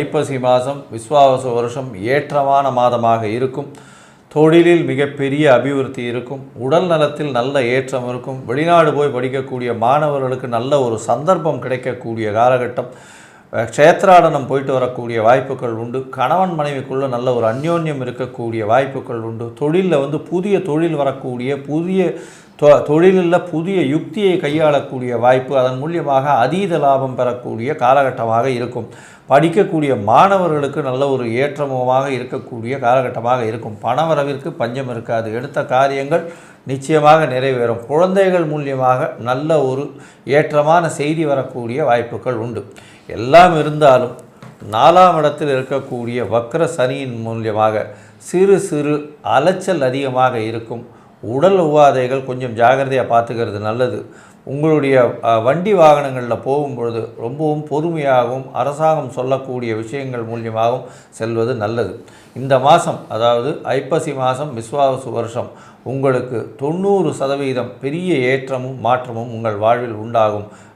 ஐப்பசி மாதம் விஸ்வாவச வருஷம் ஏற்றமான மாதமாக இருக்கும். தொழிலில் மிகப்பெரிய அபிவிருத்தி இருக்கும். உடல் நலத்தில் நல்ல ஏற்றம் இருக்கும். வெளிநாடு போய் படிக்கக்கூடிய மாணவர்களுக்கு நல்ல ஒரு சந்தர்ப்பம் கிடைக்கக்கூடிய காலகட்டம். க்ஷேத்ராடனம் போயிட்டு வரக்கூடிய வாய்ப்புகள் உண்டு. கணவன் மனைவிக்குள்ளே நல்ல ஒரு அந்யோன்யம் இருக்கக்கூடிய வாய்ப்புகள் உண்டு. தொழிலில் வந்து புதிய தொழில் வரக்கூடிய புதிய தொழிலில் புதிய யுக்தியை கையாளக்கூடிய வாய்ப்பு அதன் மூலியமாக அதீத லாபம் பெறக்கூடிய காலகட்டமாக இருக்கும். படிக்கக்கூடிய மாணவர்களுக்கு நல்ல ஒரு ஏற்றமுமாக இருக்கக்கூடிய காலகட்டமாக இருக்கும். பணவரவிற்கு பஞ்சம் இருக்காது. எடுத்த காரியங்கள் நிச்சயமாக நிறைவேறும். குழந்தைகள் மூலியமாக நல்ல ஒரு ஏற்றமான செய்தி வரக்கூடிய வாய்ப்புகள் உண்டு. எல்லாம் இருந்தாலும் நாலாம் இடத்தில் இருக்கக்கூடிய வக்ர சனியின் மூலியமாக சிறு சிறு அலைச்சல் அதிகமாக இருக்கும். உடல் உபாதைகள் கொஞ்சம் ஜாகிரதையாக பார்த்துக்கிறது நல்லது. உங்களுடைய வண்டி வாகனங்களில் போகும்பொழுது ரொம்பவும் பொறுமையாகவும் அரசாங்கம் சொல்லக்கூடிய விஷயங்கள் மூலியமாகவும் செல்வது நல்லது. இந்த மாதம் அதாவது ஐப்பசி மாதம் விஸ்வாவசு வருஷம் உங்களுக்கு தொண்ணூறு சதவீதம் பெரிய ஏற்றமும் மாற்றமும் உங்கள் வாழ்வில் உண்டாகும்.